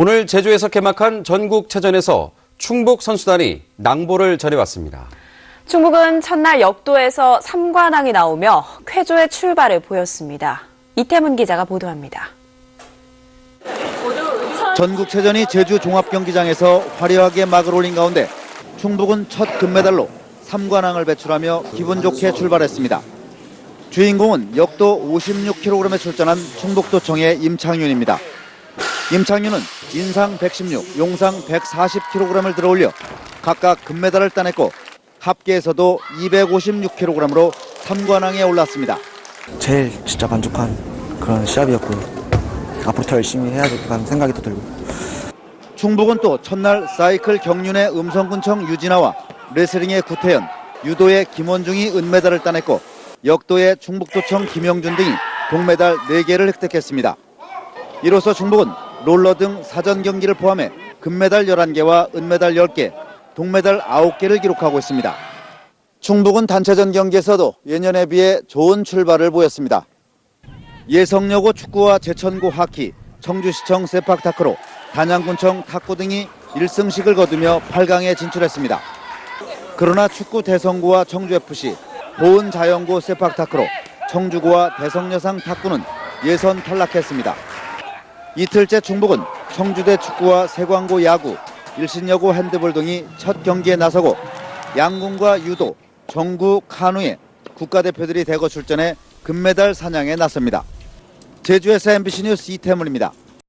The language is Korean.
오늘 제주에서 개막한 전국체전에서 충북 선수단이 낭보를 전해왔습니다. 충북은 첫날 역도에서 3관왕이 나오며 쾌조의 출발을 보였습니다. 이태문 기자가 보도합니다. 전국체전이 제주 종합경기장에서 화려하게 막을 올린 가운데 충북은 첫 금메달로 3관왕을 배출하며 기분 좋게 출발했습니다. 주인공은 역도 56kg에 출전한 충북도청의 임창윤입니다. 임창윤은 인상 116, 용상 140kg을 들어올려 각각 금메달을 따냈고 합계에서도 256kg으로 3관왕에 올랐습니다. 제일 진짜 만족한 그런 시합이었고요. 앞으로 더 열심히 해야겠다는 생각이 또 들고. 충북은 또 첫날 사이클 경륜의 음성군청 유진아와 레슬링의 구태현, 유도의 김원중이 은메달을 따냈고 역도의 충북도청 김영준 등이 동메달 4개를 획득했습니다. 이로써 충북은 롤러 등 사전 경기를 포함해 금메달 11개와 은메달 10개, 동메달 9개를 기록하고 있습니다. 충북은 단체전 경기에서도 예년에 비해 좋은 출발을 보였습니다. 예성여고 축구와 제천고 하키, 청주시청 세팍타크로, 단양군청 탁구 등이 1승씩을 거두며 8강에 진출했습니다. 그러나 축구 대성고와 청주FC, 보은 자연고 세팍타크로, 청주고와 대성여상 탁구는 예선 탈락했습니다. 이틀째 충북은 청주대 축구와 세광고 야구, 일신여고 핸드볼 등이 첫 경기에 나서고 양궁과 유도, 정구, 카누에 국가대표들이 대거 출전해 금메달 사냥에 나섭니다. 제주에서 MBC 뉴스 이태문입니다.